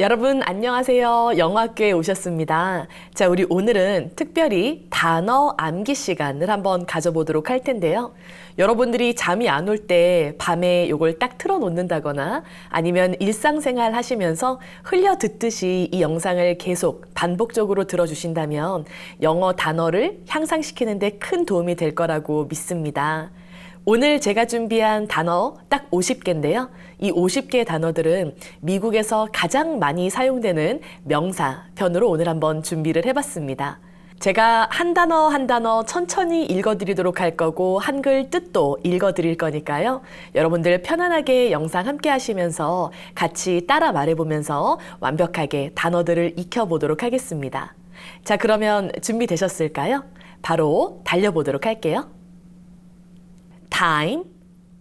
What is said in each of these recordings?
여러분 안녕하세요. 영어학교에 오셨습니다. 자, 우리 오늘은 특별히 단어 암기 시간을 한번 가져보도록 할 텐데요. 여러분들이 잠이 안 올 때 밤에 요걸 딱 틀어 놓는다거나 아니면 일상생활 하시면서 흘려 듣듯이 이 영상을 계속 반복적으로 들어 주신다면 영어 단어를 향상시키는 데 큰 도움이 될 거라고 믿습니다. 오늘 제가 준비한 단어 딱 50개인데요. 이 50개의 단어들은 미국에서 가장 많이 사용되는 명사 편으로 오늘 한번 준비를 해봤습니다. 제가 한 단어 한 단어 천천히 읽어드리도록 할 거고 한글 뜻도 읽어드릴 거니까요. 여러분들 편안하게 영상 함께 하시면서 같이 따라 말해보면서 완벽하게 단어들을 익혀보도록 하겠습니다. 자, 그러면 준비되셨을까요? 바로 달려보도록 할게요. Time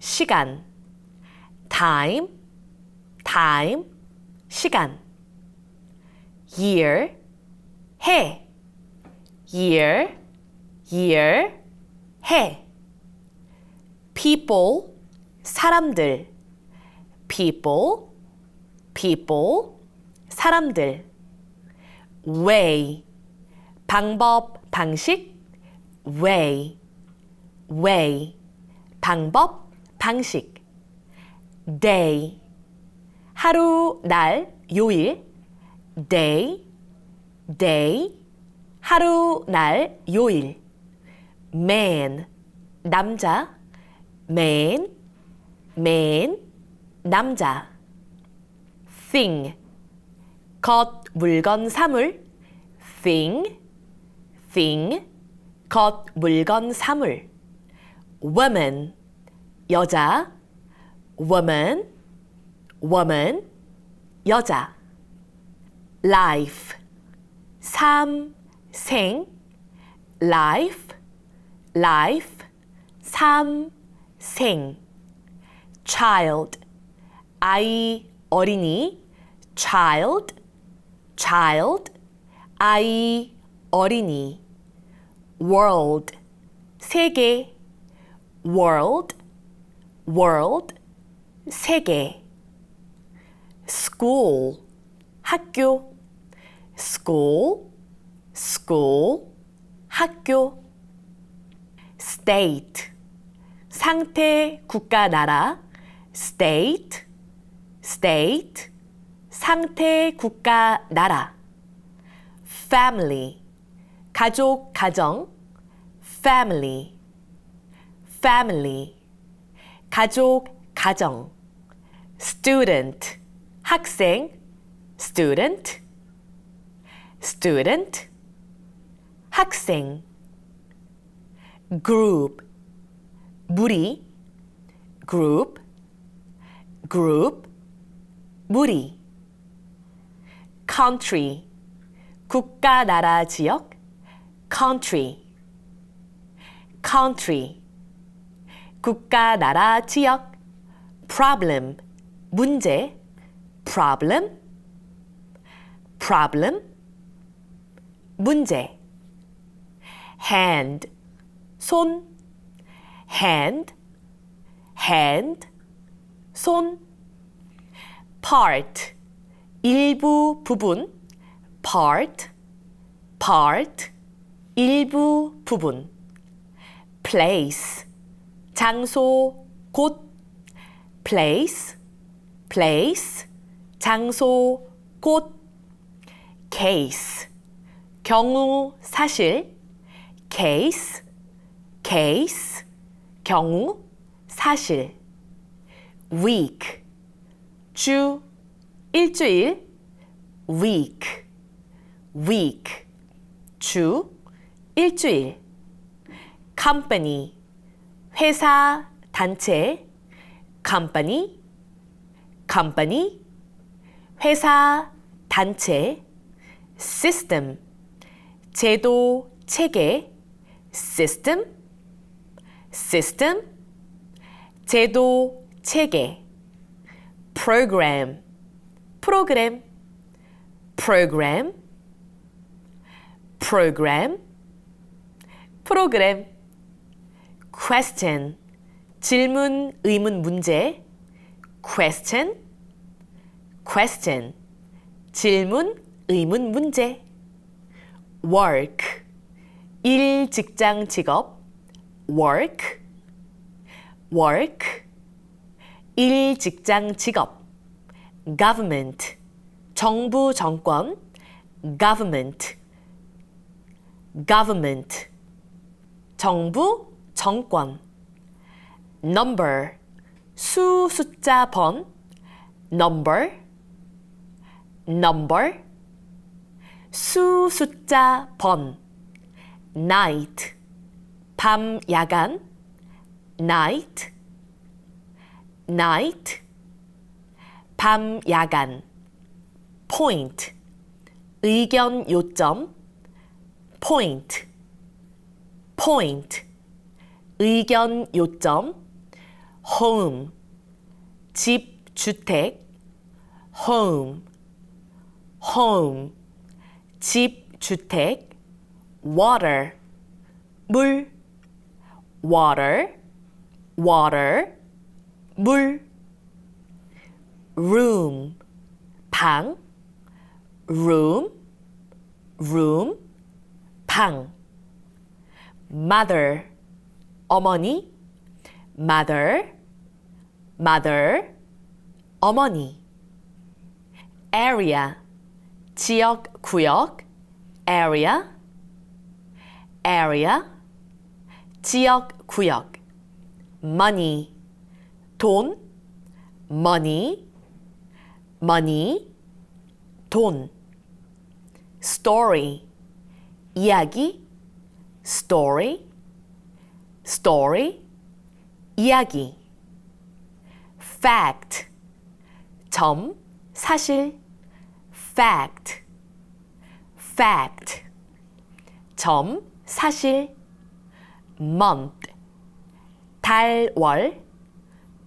시간 time time 시간 year 해 year year 해 people 사람들 people people 사람들 way 방법 방식 way way 방법, 방식. day. 하루, 날, 요일. day, day. 하루, 날, 요일. man. 남자. man, man. 남자. thing. 것, 물건, 사물. thing, thing. 것, 물건, 사물. Woman 여자 woman woman 여자 life 삶, 생 life life 삶, 생 child 아이, 어린이 child child 아이, 어린이 world 세계 world, world, 세계. school, 학교. school, school, 학교. state, 상태, 국가, 나라. state, state, 상태, 국가, 나라. family, 가족, 가정. family. Family 가족, 가정 student 학생 student student 학생 group 무리 group group 무리 country 국가, 나라, 지역 country country 국가, 나라, 지역 problem 문제 problem problem 문제 hand 손 hand hand 손 part 일부 부분 part part 일부 부분 place 장소, 곳, place, place, 장소, 곳, case, 경우, 사실, case, case, 경우, 사실, week, 주, 일주일, week, week, 주, 일주일, company, 회사, 단체, company, company, 회사, 단체, system, 제도, 체계, system, system, 제도, 체계, program, 프로그램, program, program, 프로그램, question 질문, 의문, 문제 question question 질문, 의문, 문제. work. 일, 직장, 직업. work. work. 일, 직장, 직업. government. 정부, 정권. government. government. 정부, 정권. number. 수, 숫자, 번. number. number. 수, 숫자, 번. night. 밤, 야간. night. night. 밤, 야간. point. 의견, 요점. point. point. 의견, 요점. home. 집, 주택. home. 집, 주택. water. 물. water. water. 물. room. 방. room. room. 방. mother. 어머니. mother. mother. 어머니. area. 지역, 구역. area. area. 지역, 구역. money. 돈. money. money. 돈. story. 이야기. story. story. 이야기. fact. 점, 사실. fact. fact. 점, 사실. month. 달, 월.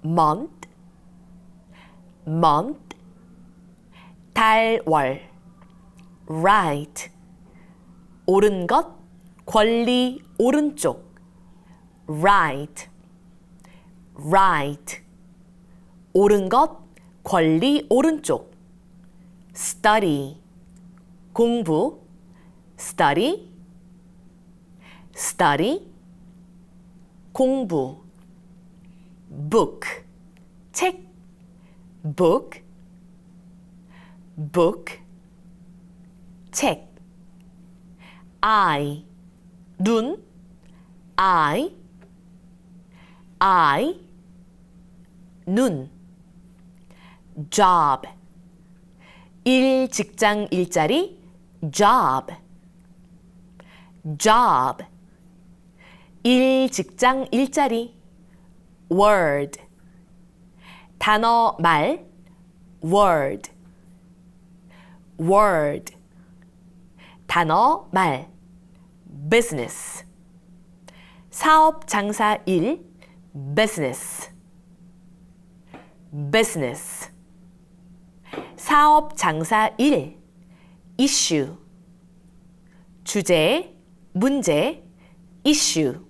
month. month. 달, 월. right. 옳은 것, 권리, 오른쪽. Right. right. 옳은 것, 권리, 오른쪽. study. 공부. study. study. 공부. book. 책. book. book. 책. eye. 눈. eye. Eye. 눈. job. 일, 직장, 일자리. job. job. 일, 직장, 일자리. word. 단어, 말. word. word. 단어, 말. business. 사업, 장사, 일. Business. business. 사업, 장사, 일. issue. 주제, 문제, issue.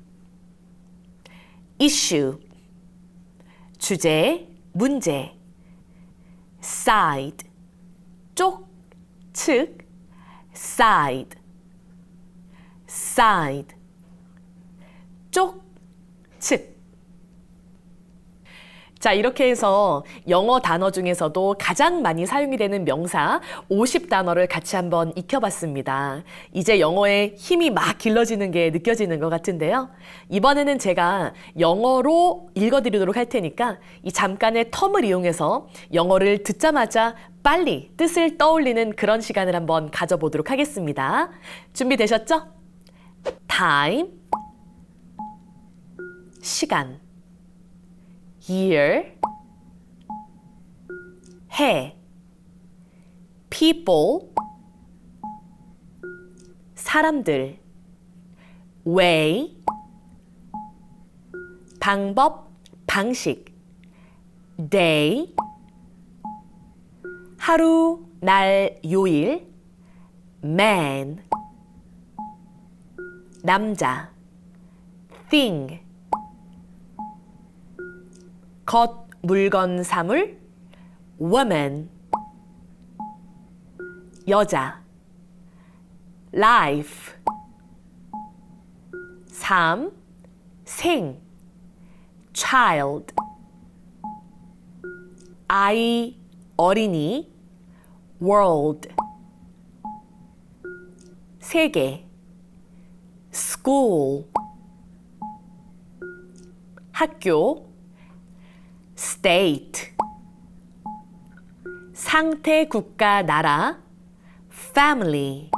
issue. 주제, 문제. side. 쪽, 측, side. side. 쪽, 측. 자, 이렇게 해서 영어 단어 중에서도 가장 많이 사용이 되는 명사 50단어를 같이 한번 익혀봤습니다. 이제 영어의 힘이 막 길러지는 게 느껴지는 것 같은데요. 이번에는 제가 영어로 읽어드리도록 할 테니까 이 잠깐의 텀을 이용해서 영어를 듣자마자 빨리 뜻을 떠올리는 그런 시간을 한번 가져보도록 하겠습니다. 준비되셨죠? time, 시간. Year 해 people 사람들 way 방법 방식 day 하루 날 요일 man 남자 thing 것, 물건, 사물 woman 여자 life 삶, 생 child 아이, 어린이 world 세계 school 학교 state 상태 국가 나라 family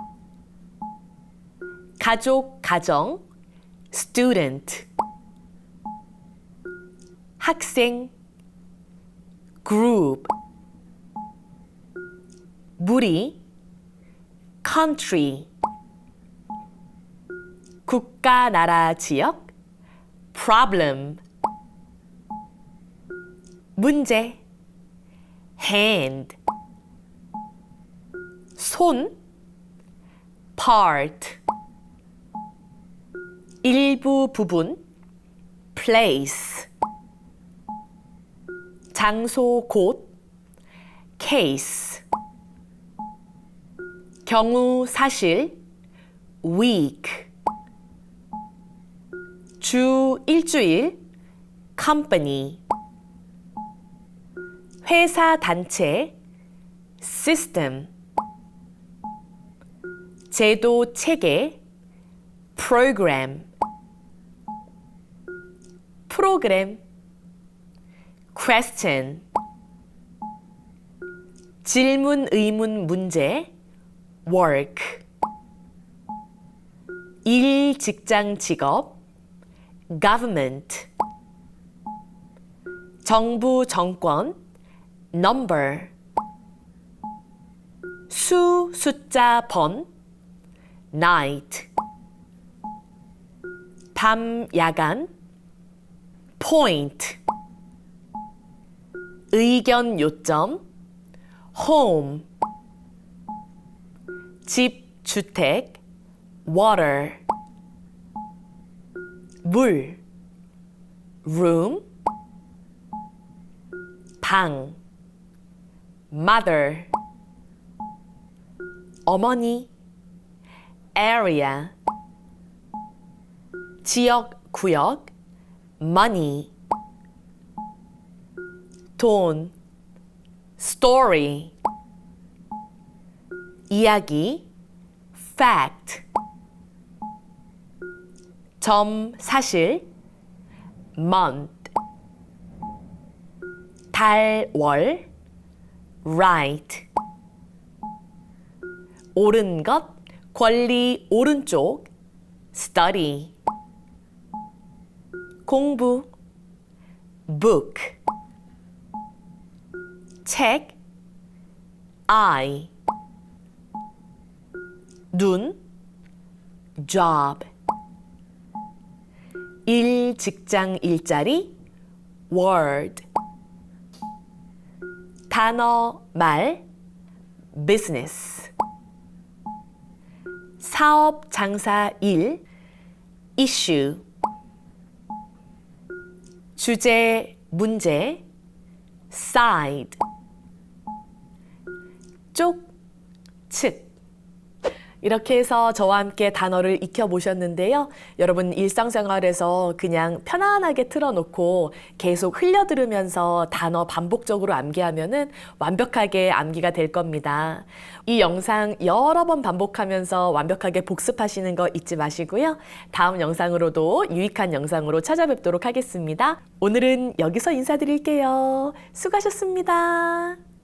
가족 가정 student 학생 group 무리 country 국가 나라 지역 problem 문제 hand 손 part 일부 부분 place 장소 곳 case 경우 사실 week 주 일주일 company 회사 단체 system 제도 체계 program 프로그램 question 질문 의문 문제 work 일 직장 직업 government 정부 정권 number 수 숫자 번 night 밤 야간 point 의견 요점 home 집 주택 water 물 room 방 mother 어머니 area 지역 구역 money 돈 story 이야기 fact 점 사실 month 달, 월 right 옳은 것, 권리 오른쪽 study 공부 book 책 eye 눈 job 일 직장 일자리 word 단어 말 business 사업 장사 일 issue 주제 문제 side 쪽, 측 이렇게 해서 저와 함께 단어를 익혀보셨는데요. 여러분 일상생활에서 그냥 편안하게 틀어놓고 계속 흘려들으면서 단어 반복적으로 암기하면은 완벽하게 암기가 될 겁니다. 이 영상 여러 번 반복하면서 완벽하게 복습하시는 거 잊지 마시고요. 다음 영상으로도 유익한 영상으로 찾아뵙도록 하겠습니다. 오늘은 여기서 인사드릴게요. 수고하셨습니다.